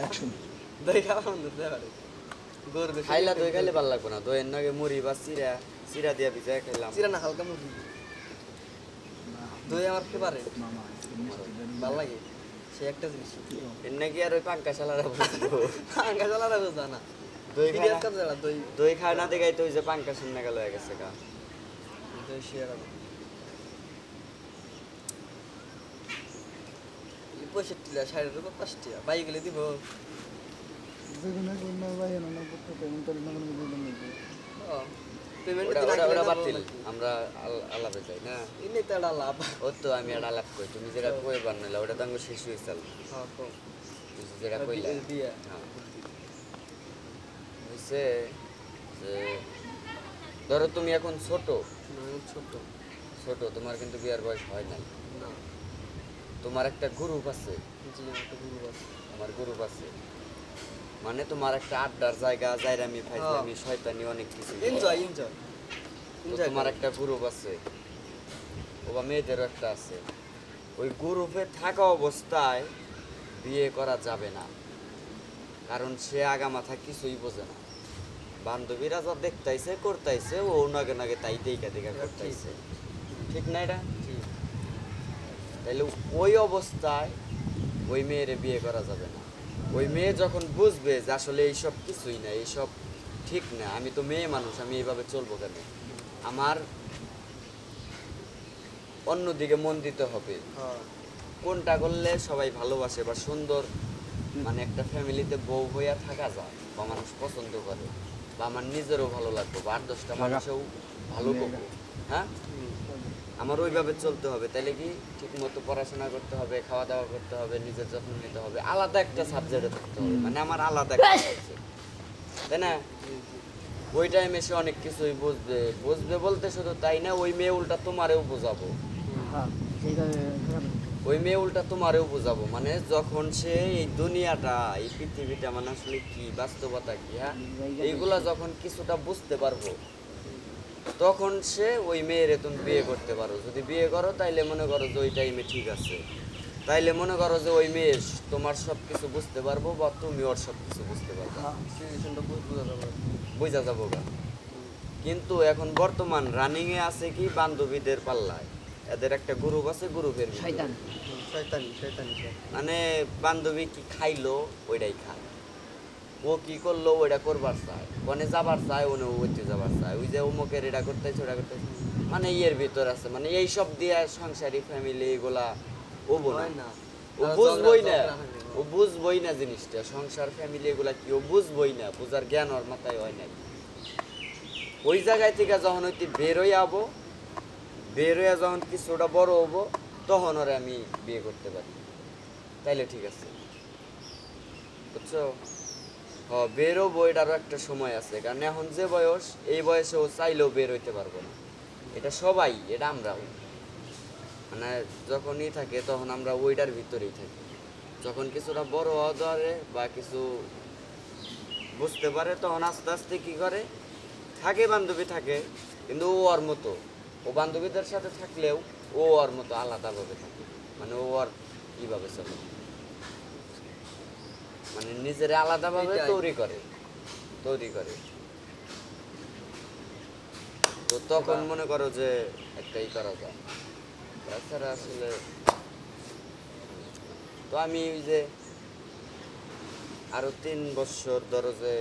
Action দই খাওয়া বন্ধ করতে পারে গরু খাইলা দই খাইলে ভালো লাগবে না। দইয়ের নগে মুড়ি বা চিরা চিরা দিয়া ভিজায় খাইলাম। চিরা না হালকা মুরগি। দই আমার ফেভারে মামা লাগে। সে একটা জিনিস। এর নাকি আর ওই পাঙ্কা শালারা বুঝব আঙ্গা জ্বালারা বুঝা না। দই খায় জানা দই। দই খায় না দেখাই তো ওই যে পাঙ্কা শুনে গেল গেছে গা। দই শেয়ার হবে পঁয়ষট্টি টাকা ষাট টাকা পাঁচটি বাইক গেলে দিব। যেগুলো কোনো বাইরে না করতে পেমেন্ট করে না কোনো দিন নেই পেমেন্ট ওটা ওটা ওটা বাতিল। আমরা আলাপে যাই না? ইনে তো একটা লাভ। ও তো আমি একটা আলাপ কই তুমি যেটা কই বানাইলা ওটা তো আমি শেষ হয়েছিল কম। যেটা কইলা। বিয়া যে ধরো তুমি এখন ছোট। ছোট। ছোট তোমার কিন্তু বিয়ার বয়স হয় নাই। না। তোমার একটা গ্রুপ আছে। জি একটা আছে। আমার গ্রুপ আছে। মানে তোমার একটা আড্ডার জায়গা জায়রামি ফাইজলামি শয়তানি অনেক কিছু। এনজয় এনজয় তোমার একটা গ্রুপ আছে। ও বা মেয়েদেরও একটা আছে। ওই গ্রুপে থাকা অবস্থায় বিয়ে করা যাবে না। কারণ সে আগা মাথা কিছুই বোঝে না। বান্ধবীরা যা দেখতাইছে করতাইছে ও নাগে নাগে তাই দেখা দেখা করতাইছে। ঠিক না এটা? তাইলে ওই অবস্থায় ওই মেয়েরে বিয়ে করা যাবে না। ওই মেয়ে যখন বুঝবে যে আসলে এইসব কিছুই না এইসব ঠিক না আমি তো মেয়ে মানুষ আমি এইভাবে চলবো কেন? আমার অন্যদিকে মন দিতে হবে। হ্যাঁ। কোনটা করলে সবাই ভালোবাসে বা সুন্দর মানে একটা ফ্যামিলিতে বউ হইয়া থাকা যায় বা মানুষ পছন্দ করে বা আমার নিজেরও ভালো লাগবে বা আট দশটা মানুষেও ভালো করব হ্যাঁ? আমার ওইভাবে চলতে হবে তাইলে কি ঠিক মতো পড়াশোনা করতে হবে খাওয়া দাওয়া করতে হবে নিজের যত্ন নিতে হবে আলাদা একটা সাবজেক্টে থাকতে হবে মানে আমার আলাদা একটা তাই না? ওই টাইমে সে অনেক কিছুই বুঝবে বুঝবে বলতে শুধু তাই না ওই মেয়ে উল্টা তোমারেও বোঝাবো। হ্যাঁ ওই মেয়ে উল্টা তোমারেও বোঝাবো মানে যখন সে এই দুনিয়াটা এই পৃথিবীটা মানে আসলে কি বাস্তবতা কি হ্যাঁ? এইগুলা যখন কিছুটা বুঝতে পারব তখন সে ওই মেয়েরে তুমি বিয়ে করতে পারো। যদি বিয়ে করো তাইলে মনে করো যে ওই টাইমে ঠিক আছে। তাইলে মনে করো যে ওই মেয়ে তোমার সব কিছু বুঝতে পারব বা তুমি ওর সব কিছু বুঝতে পারব। সিচুয়েশনটা বোঝা বুঝা যাব। গা। কিন্তু এখন বর্তমান রানিংয়ে আছে কি বান্ধবীদের পাল্লায়। এদের একটা গ্রুপ আছে গ্রুপের শয়তান শয়তানি শয়তানি। মানে বান্ধবী কি খাইলো ওইটাই খায়। ও কি করল ওইটা করবার চায়। মানে যাবার চায় ওনে ওইতে যাবার চায়। ওই যে অমুকের এটা করতেছে ওটা করতেছে। মানে ইয়ের ভিতর আছে মানে এই সব দিয়ে সংসারী ফ্যামিলি এগুলা ও না। ও বুঝবই না। ও বুঝবই না জিনিসটা। সংসার ফ্যামিলি এগুলা কি ও বুঝবই না। বুঝার জ্ঞান ওর মাথায় হয় নাই। ওই জায়গায় থেকে যখন হইতে বের হয়ে যাব বের হয়ে যখন কিছুটা বড় হব তখন ওরে আমি বিয়ে করতে পারি। তাইলে ঠিক আছে। বুঝছ? হ বের হব এটারও একটা সময় আছে। কারণ এখন যে বয়স, এই বয়সে ও চাইলেও বের হইতে পারব না। এটা সবাই, এটা আমরাও। মানে যখনই থাকে, তখন আমরা ওইটার ভিতরেই থাকি। যখন কিছুটা বড় হওয়া ধরে বা কিছু বুঝতে পারে, তখন আস্তে আস্তে কী করে? থাকে, বান্ধবী থাকে, কিন্তু ও ওর মতো। ও বান্ধবীদের সাথে থাকলেও ও ওর মতো আলাদাভাবে থাকে। মানে ও আর কীভাবে চলে? মানে নিজের আলাদাভাবে। তৈরি করে। তৈরি করে। তো তখন মনে করো যে একটা ই করা যায়। তাছাড়া আসলে তো আমি ওই যে আরও তিন বছর ধরো যে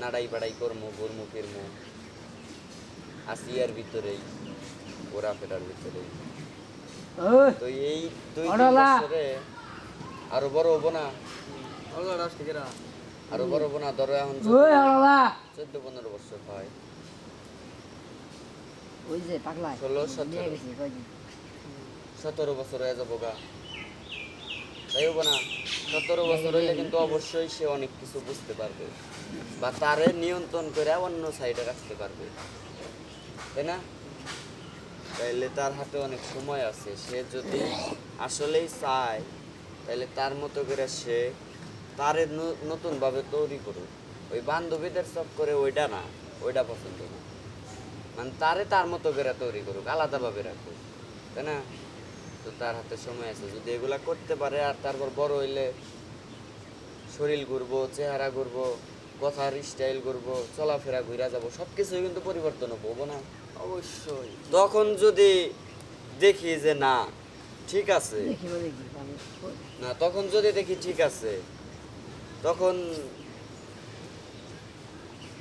নাড়াই বাড়াই করমু ঘুরমু ফিরমু। আসিয়ার ভিতরেই ঘোরাফেরার ভিতরেই। তো এই দুই বছরে আরও বড় হব না? আরও বড় হব না ধরো এখন চোদ্দ পনেরো বছর হয় সতেরো বছর হয়ে যাব গা। তাই হব না সতেরো বছর হইলে কিন্তু অবশ্যই সে অনেক কিছু বুঝতে পারবে বা তারে নিয়ন্ত্রণ করে অন্য সাইডে রাখতে পারবে তাই না তাইলে তার হাতে অনেক সময় আছে সে যদি আসলেই চায় তাহলে তার মতো করে সে তারে ন- নতুনভাবে তৈরি করুক ওই বান্ধবীদের সব করে ওইটা না ওইটা পছন্দ না। মানে তারে তার মতো করে তৈরি করুক আলাদাভাবে রাখুক তাই না? তো তার হাতে সময় আছে যদি এগুলা করতে পারে আর তারপর বড় হইলে শরীর ঘুরবো চেহারা ঘুরবো কথার স্টাইল ঘুরবো চলাফেরা ঘুরা যাব সব কিছুই কিন্তু পরিবর্তন হব না? অবশ্যই। তখন যদি দেখি যে না ঠিক আছে। না তখন যদি দেখি ঠিক আছে তখন